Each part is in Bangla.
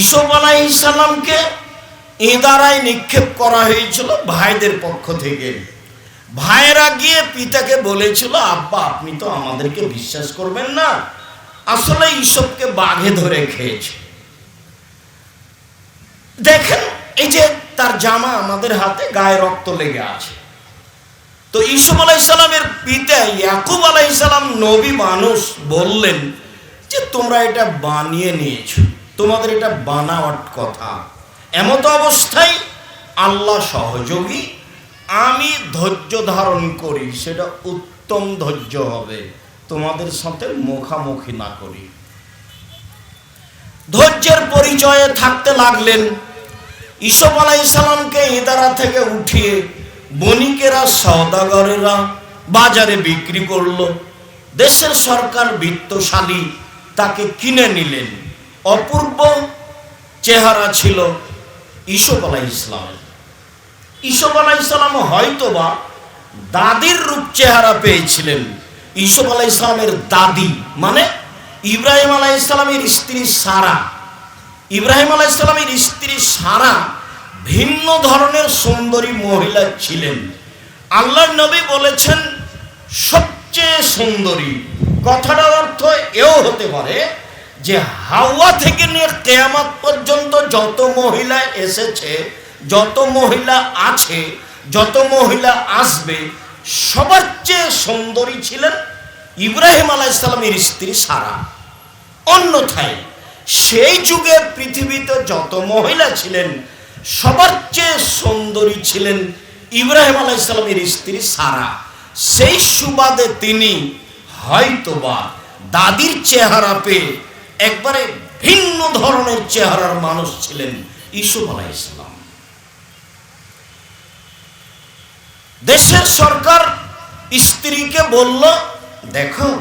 ইসব আলাইসাল্লামকে ইদারায় নিক্ষেপ করা হয়েছিল ভাইদের পক্ষ থেকে। ভাইয়েরা গিয়ে পিতাকে বলেছিল, আব্বা, আপনি তো আমাদেরকে বিশ্বাস করবেন না। আসলে ইসবকে বাঘে ধরে খেয়েছে। দেখেন, এই যে তার জামা আমাদের হাতে গায়ে রক্ত লেগে আছে। তো ইসুফ আলাইসালামের পিতা ইয়াকুব আলাইসালাম নবী মানুষ বললেন যে, তোমরা এটা বানিয়ে নিয়েছো। তোমাদের এটা বানাওয়াট কথা। এমত অবস্থায় আল্লাহ সহযোগী, আমি ধৈর্য ধারণ করি, সেটা উত্তম ধৈর্য হবে, তোমাদের সাথে মুখামুখি না করি। ধৈর্যের পরিচয়ে থাকতে লাগলেন ইসব আলাইসালামকে ইদারা থেকে উঠিয়ে বণিকেরা, সওদাগরেরা বাজারে বিক্রি করল। দেশের সরকার বিত্তশালী তাকে কিনে নিলেন। অপূর্ব চেহারা ছিল ইসব আলাই ইসলাম। ইসব আলাই ইসলাম হয়তোবা দাদির রূপ চেহারা পেয়েছিলেন। ইসব আলাই ইসলামের দাদি মানে ইব্রাহিম আলাই ইসলামের স্ত্রী সারা। ইব্রাহিম আলাই ইসলামের স্ত্রী সারা ভিন্ন ধরনের সুন্দরী মহিলা ছিলেন। আল্লাহ নবী বলেছেন, সবচেয়ে সুন্দরী। কথাটার অর্থ এও হতে পারে যে হাওয়া থেকে নিয়ে কেয়ামাত পর্যন্ত যত মহিলা এসেছে, যত মহিলা আছে, যত মহিলা আসবে, সবার চেয়ে সুন্দরী ছিলেন ইব্রাহিম আলাইসালামের স্ত্রী সারা। অন্যথায় সেই যুগে পৃথিবীতে যত মহিলা ছিলেন, সবার চেয়ে সুন্দরী ছিলেন ইব্রাহিম আলাইসালামের স্ত্রী সারা। সেই সুবাদে তিনি হয়তোবা দাদির চেহারা পেয়ে একবারে ভিন্ন ধরনের চেহারার মানুষ ছিলেন ইসুফ আলাহ ইসলাম দেশের সরকার স্ত্রীকে বলল, দেখো,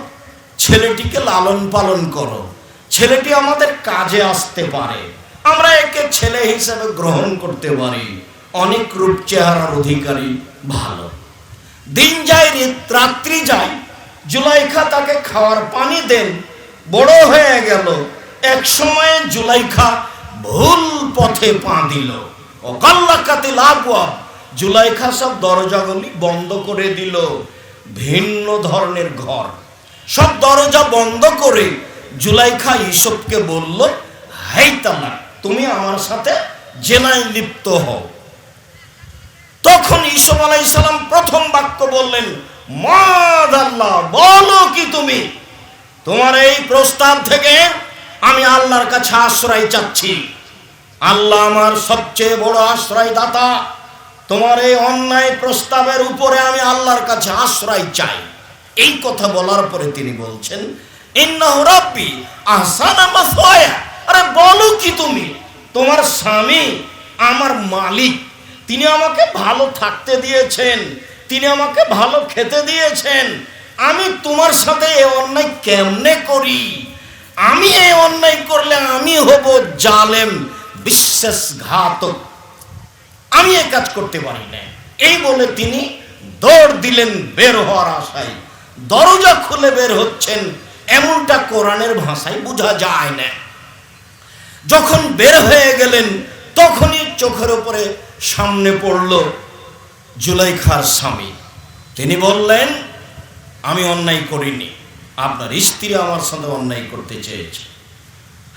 ছেলেটিকে লালন পালন করো। ছেলেটি আমাদের কাজে আসতে পারে। আমরা একে ছেলে হিসেবে গ্রহণ করতে পারি। অনেক রূপ চেহারার অধিকারী ভালো। দিন যায়, রাত্রি যায়। জুলাইখা তাকে খাওয়ার পানি দেন। বড় হয়ে গেল। এক সময়ে জুলাইখা ভুল পথে পা দিল। অকাল্লাকাতে লাগোয়া জুলাইখা সব দরজাগুলি বন্ধ করে দিল। ভিন্ন ধরনের ঘর। সব দরজা বন্ধ করে জুলাইখা ইসবকে বলল হাইতালা তুমি আমার সাথে জেনায় লিপ্ত হও। তখন ইসব আলাইসালাম প্রথম বাক্য বললেন মাদ আল্লাহ বলো কি তুমি? তোমার এই প্রস্তাব থেকে আমি আল্লাহর কাছে আশ্রয় চাচ্ছি। আল্লাহ আমার সবচেয়ে বড় আশ্রয় দাতা তোমার এই অন্যায় প্রস্তাবের উপরে আমি আল্লাহর কাছে আশ্রয় চাই। এই কথা বলার পরে তিনি বলছেন রাব্বি আহসানা মাসওয়ায়া। আরে বলো কি তুমি? তোমার স্বামী আমার মালিক। তিনি আমাকে ভালো থাকতে দিয়েছেন। তিনি আমাকে ভালো খেতে দিয়েছেন। আমি তোমার সাথে এ অন্যায় কেমনে করি? আমি এই অন্যায় করলে আমি হব জালেম, বিশ্বাসঘাতক। আমি এ কাজ করতে পারি না। এই বলে তিনি দৌড় দিলেন বের হওয়ার আশায়। দরজা খুলে বের হচ্ছেন, এমনটা কোরআনের ভাষায় বোঝা যায় না। যখন বের হয়ে গেলেন, তখনই চোখের উপরে সামনে পড়ল জুলাইখার স্বামী। তিনি বললেন আমি অন্যায় করিনি। আপনার স্ত্রী আমার সাথে অন্যায় করতে চেয়েছে।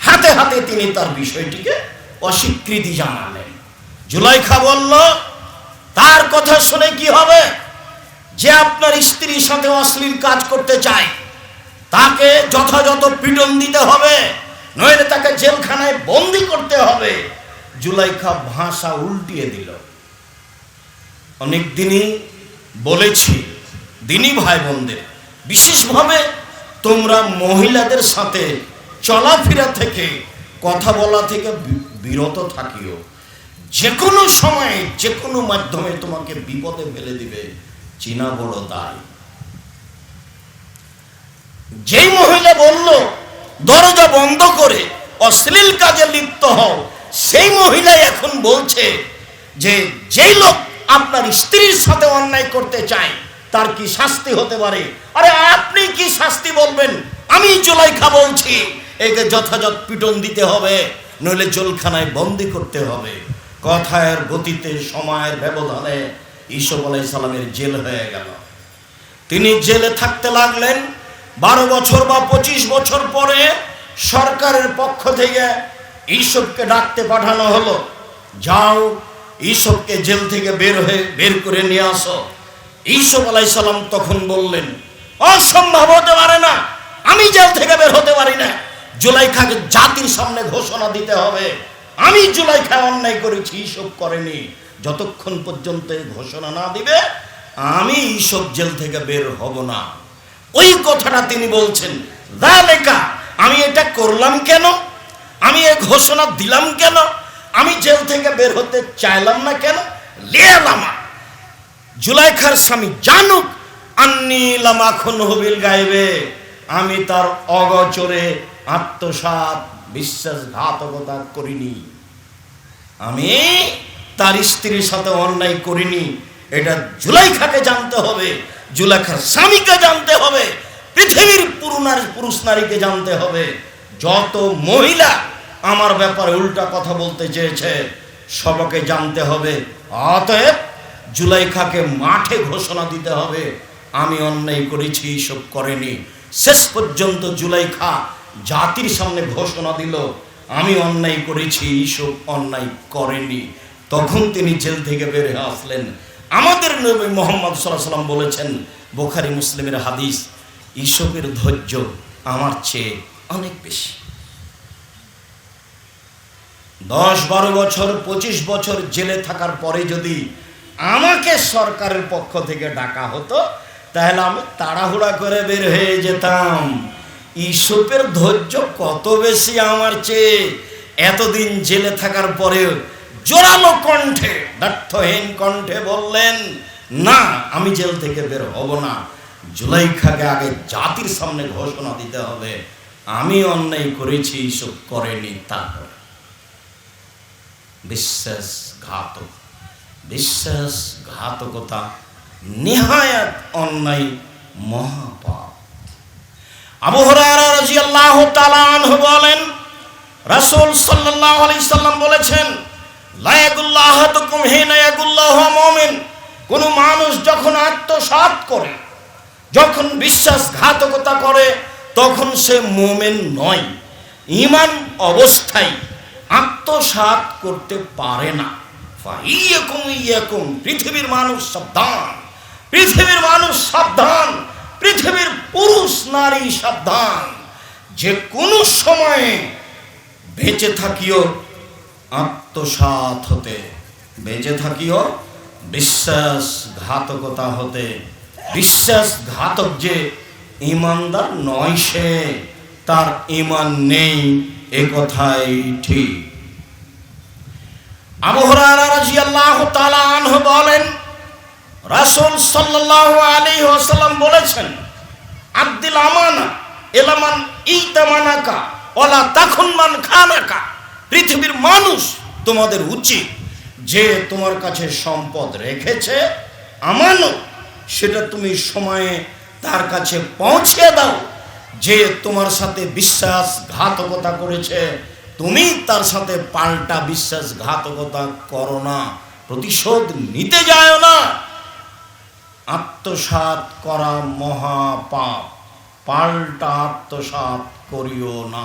হাতে হাতে তিনি তার বিষয়টিকে অস্বীকৃতি জানালেন। জুলাইখা বলল, তার কথা শুনে কি হবে? যে আপনার স্ত্রীর সাথে অশ্লীল কাজ করতে চায়, তাকে যথাযথ পিটন দিতে হবে, নইলে তাকে জেলখানায় বন্দি করতে হবে। জুলাইখা ভাষা উল্টিয়ে দিল। অনেক দিনই বলেছি দিনই ভাই বোনদের বিশেষভাবে তোমরা মহিলাদের সাথে চলাফেরা থেকে, কথা বলা থেকে বিরত থাকিও। যে কোনো সময়ে যে কোনো মাধ্যমে তোমাকে বিপদে ফেলে দিবে, চীনা বড় দায়। যেই মহিলা বলল, দরজা বন্ধ করে, অশ্লীল কাজে লিপ্ত হও, সেই মহিলা এখন বলছে যে, যেই লোক আপনার স্ত্রীর সাথে অন্যায় করতে চায় তার কি শাস্তি হতে পারে? আরে আপনি কি শাস্তি বলবেন? আমি জুলাইখা বলছি। একে যথাযথ পিটন দিতে হবে, নইলে জলখানায় বন্দি করতে হবে। কথার গতিতে, সময়ের ব্যবধানে ঈসব আলাই সালামের জেল হয়ে গেল। তিনি জেলে থাকতে লাগলেন। বারো বছর বা পঁচিশ বছর পরে সরকারের পক্ষ থেকে ঈশবকে ডাকতে পাঠানো হলো। যাও ঈশবকে জেল থেকে বের হয়ে, বের করে নিয়ে আসো। ঈশব আলাই সালাম তখন বললেন, অসম্ভব হতে পারে না, আমি জেল থেকে বের হতে পারি না। জুলাইখাকে জাতির সামনে ঘোষণা দিতে হবে। আমি জুলাইখা অন্যায় করেছি ঈশব করেনি। যতক্ষণ পর্যন্ত এই ঘোষণা না দিবে, আমি ঈশব জেল থেকে বের হব না। ওই কথাটা তিনি বলছেন লেখা আমি এটা করলাম কেন? আমি এ ঘোষণা দিলাম কেন? আমি জেল থেকে বের হতে চাইলাম না কেন? লিয়ালামা জুলাইখার স্বামী জানুক, আন্নি লামাখন হবিল গাইবে। আমি তার অগচরে আত্মসাত বিশ্বাসঘাতকতা করিনি। আমি তার স্ত্রীর সাথে অন্যায় করিনি। এটা জুলাইখাকে জানতে হবে জুলাইখার স্বামীকে জানতে হবে, পৃথিবীর পুরুনার পুরুষ নারীকে জানতে হবে। যত মহিলা আমার ব্যাপারে উল্টা কথা বলতে চেয়েছে, সবকে জানতে হবে। অতএব জুলাইখাকে মাঠে ঘোষণা দিতে হবে। আমি অন্যায় করেছি সব করেনি। শেষ পর্যন্ত জুলাইখা জাতির সামনে ঘোষণা দিল, আমি অন্যায় করেছি এইসব অন্যায় করেনি। তখন তিনি জেল থেকে বের আসলেন। আমাদের নবী মোহাম্মদ সাল্লাম বলেছেন, বোখারি মুসলিমের হাদিস ঈশবের ধৈর্য আমার চেয়ে অনেক বেশি। দশ বারো বছর, পঁচিশ বছর জেলে থাকার পরে যদি আমাকে সরকারের পক্ষ থেকে ডাকা হতো, তাহলে আমি তাড়াহুড়া করে বের হয়ে যেতাম। ইসুপের ধৈর্য কত বেশি আমার চেয়ে? এতদিন জেলে থাকার পরেও জোরালো কণ্ঠে, ব্যর্থহীন কণ্ঠে বললেন, না, আমি জেল থেকে বের হব না। জুলাইখাকে আগে জাতির সামনে ঘোষণা দিতে হবে। আমি অন্যায় করেছি ইসব করেনি তারপর। বিশ্বাসঘাতক বিশ্বাসঘাতকতা নিহায়াত অন্যায় মহাপাপ। আবু আনহু বলেন, রাসূল সাল্লাল্লাহু আলাইহি সাল্লাম বলেছেন, লা ইয়াকুল্লাহু আহাদুকুম হিনা ইয়াকুল্লাহু মুমিন। কোন মানুষ যখন আত্মসাৎ করে, যখন বিশ্বাসঘাতকতা করে, তখন সে মুমিন নয় ইমান অবস্থায় আত্মসাৎ করতে পারে না। পৃথিবীর মানুষ সাবধান, পৃথিবীর মানুষ সাবধান, পৃথিবীর পুরুষ, নারী সাবধান। যে কোনো সময়ে বেঁচে থাকিও আত্মসাৎ হতে, বেঁচে থাকিও বিশ্বাসঘাতকতা হতে। বিশ্বাসঘাতক যে ইমানদার নয় সে, তার ইমান নেই, এ কথাই ঠিক। আবু হুরায়রা রাদিয়াল্লাহু তাআলা আনহু বলেন, রাসূল সাল্লাল্লাহু আলাইহি ওয়াসাল্লাম বলেছেন, আব্দুল আমানা এলামান ইতামানাকা ওলা তাখন মান পৃথিবীর মানুষ তোমাদের উচিত যে তোমার কাছে সম্পদ রেখেছে, আমানত সেটা তুমি সময়ে তার কাছে পৌঁছে দাও, যে তোমার সাথে বিশ্বাসঘাতকতা করেছে তুমি তার সাথে পাল্টা বিশ্বাসঘাতকতা করো না, প্রতিশোধ নিতে যায় না। আত্মসাত করা মহাপাপ, পাল্টা আত্মসাত করিও না।